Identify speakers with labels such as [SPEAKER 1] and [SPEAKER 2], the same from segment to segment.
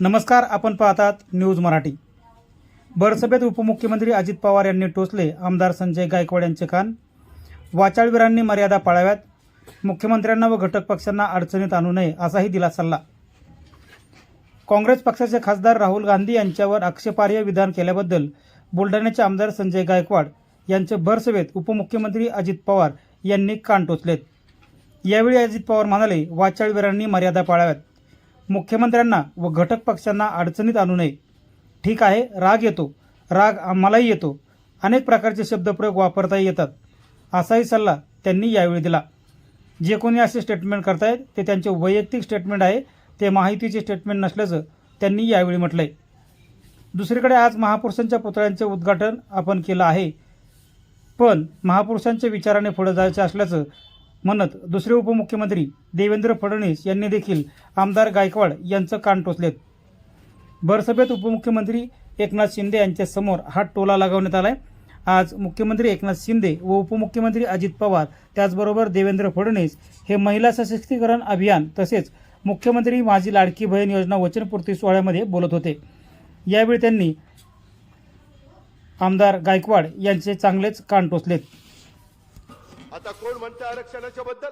[SPEAKER 1] नमस्कार आपण पाहतात न्यूज मराठी. बडसभेत उपमुख्यमंत्री अजित पवार यांनी टोचले आमदार संजय गायकवाड यांचे कान. वाचाळवीरांनी मर्यादा पाळाव्यात. मुख्यमंत्र्यांना व घटक पक्षांना अडचणीत आणू नये असाही दिला सल्ला. काँग्रेस पक्षाचे खासदार राहुल गांधी यांच्यावर आक्षेपार्ह विधान केल्याबद्दल बुलढाण्याचे आमदार संजय गायकवाड यांचे भरसभेत उपमुख्यमंत्री अजित पवार यांनी कान टोचलेत. यावेळी अजित पवार म्हणाले वाचाळवीरांनी मर्यादा पाळाव्यात. मुख्यमंत्र्यांना व घटक पक्षांना अडचणीत आणू नये. ठीक आहे राग येतो. राग आम्हालाही येतो. अनेक प्रकारचे शब्दप्रयोग वापरता येतात. असाही सल्ला त्यांनी यावेळी दिला. जे कोणी असे स्टेटमेंट करतायत ते त्यांचे वैयक्तिक स्टेटमेंट आहे ते माहितीचे स्टेटमेंट नसल्याचं त्यांनी यावेळी म्हटलंय. दुसरीकडे आज महापुरुषांच्या पुतळ्यांचे उद्घाटन आपण केलं आहे. पण महापुरुषांच्या विचाराने पुढे जायचं असल्याचं म्हणत दुसरे उपमुख्यमंत्री देवेंद्र फडणवीस यांनी देखील आमदार गायकवाड यांचं कान टोचलेत. भरसभेत उपमुख्यमंत्री एकनाथ शिंदे यांच्यासमोर हा टोला लगावण्यात आलाय. आज मुख्यमंत्री एकनाथ शिंदे व उपमुख्यमंत्री अजित पवार त्याचबरोबर देवेंद्र फडणवीस हे महिला सशक्तीकरण अभियान तसेच मुख्यमंत्री माझी लाडकी बहीण योजना वचनपूर्ती सोहळ्यामध्ये बोलत होते. यावेळी त्यांनी आमदार गायकवाड यांचे चांगलेच कान टोचलेत.
[SPEAKER 2] आता कोण म्हणतं आरक्षणाच्या बद्दल?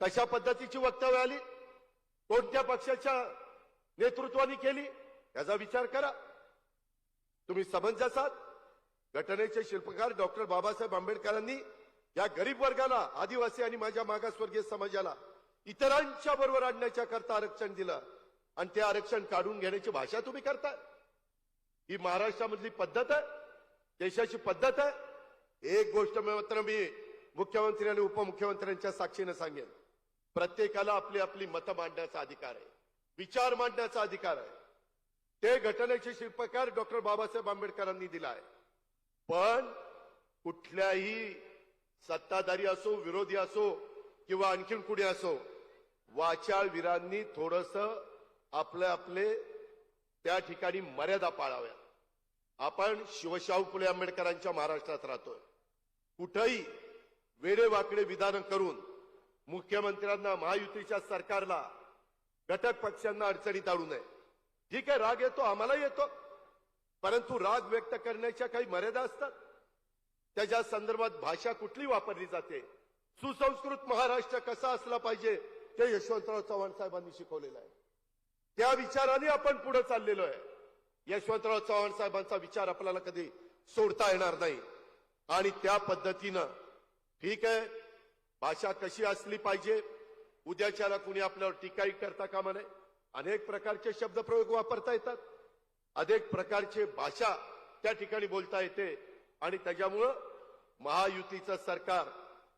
[SPEAKER 2] कशा पद्धतीची वक्तव्य आली? कोणत्या पक्षाच्या नेतृत्वाने केली? याचा विचार करा. तुम्ही समज असाल घटनेचे शिल्पकार डॉक्टर बाबासाहेब आंबेडकरांनी या गरीब वर्गाला आदिवासी आणि माझ्या मागासवर्गीय समाजाला इतरांच्या बरोबर आणण्याच्या करता आरक्षण दिलं. आणि ते आरक्षण काढून घेण्याची भाषा तुम्ही करताय. ही महाराष्ट्रामधली पद्धत आहे. देशाची पद्धत आहे. एक गोष्ट मात्र मी मुख्यमंत्री आणि उपमुख्यमंत्र्यांच्या साक्षीने सांगेन प्रत्येकाला आपली आपली मतं मांडण्याचा अधिकार आहे विचार मांडण्याचा अधिकार आहे. ते घटनेचे शिल्पकार डॉक्टर बाबासाहेब आंबेडकरांनी दिला आहे. पण कुठल्याही सत्ताधारी असो विरोधी असो किंवा आणखीन कुणी असो वाचाळवीरांनी थोडस आपले आपले त्या ठिकाणी मर्यादा पाळाव्या आपण शिवशाहू फुले आंबेडकरांच्या महाराष्ट्रात राहतोय. कुठंही वेडेवाकडे विधान विधानं करून मुख्यमंत्र्यांना महायुतीच्या सरकारला घटक पक्षांना अडचणीत आणू नये. ठीक आहे राग येतो आम्हाला येतो. परंतु राग व्यक्त करण्याच्या काही मर्यादा असतात. त्याच्या संदर्भात भाषा कुठली वापरली जाते? सुसंस्कृत महाराष्ट्र कसा असला पाहिजे? ते यशवंतराव चव्हाण साहेबांनी शिकवलेलं आहे. त्या विचाराने आपण पुढे चाललेलो आहे. यशवंतराव चव्हाण साहेबांचा विचार आपल्याला कधी सोडता येणार नाही. आणि त्या पद्धतीनं ठीक आहे. भाषा कशी असली पाहिजे उद्याच्याला कुणी आपल्यावर टीकाही करता कामा नये. अनेक प्रकारचे शब्दप्रयोग वापरता येतात. अनेक प्रकारचे भाषा त्या ठिकाणी बोलता येते. आणि त्याच्यामुळं महायुतीचं सरकार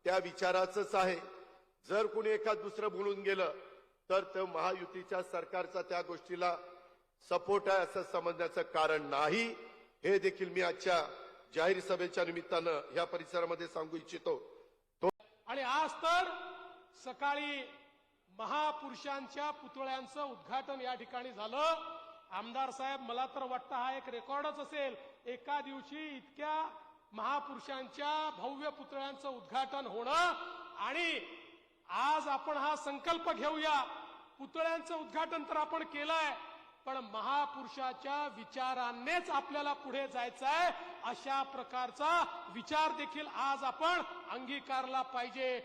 [SPEAKER 2] त्या विचाराचंच आहे. जर कुणी एखाद दुसरं बोलून गेलं तर ते महायुतीच्या सरकारचा त्या गोष्टीला सपोर्ट आहे असं समजण्याचं कारण नाही. हे देखील मी आजच्या जाहीर सभेच्या निमित्तानं या परिसरामध्ये सांगू इच्छितो.
[SPEAKER 3] आणि आज तर सकाळी महापुरुषांच्या पुतळ्यांचं उद्घाटन या ठिकाणी झालं. आमदार साहेब मला तर वाटतं हा एक रेकॉर्डच असेल. एका दिवशी इतक्या महापुरुषांच्या भव्य पुतळ्यांचं उद्घाटन होणं आणि आज आपण हा संकल्प घेऊया. पुतळ्यांचं उद्घाटन तर आपण केलंय पण महापुरुषाच्या विचारानेच आपल्याला पुढे जायचं आहे अशा प्रकारचा विचार देखील आज आपण अंगीकारला पाहिजे.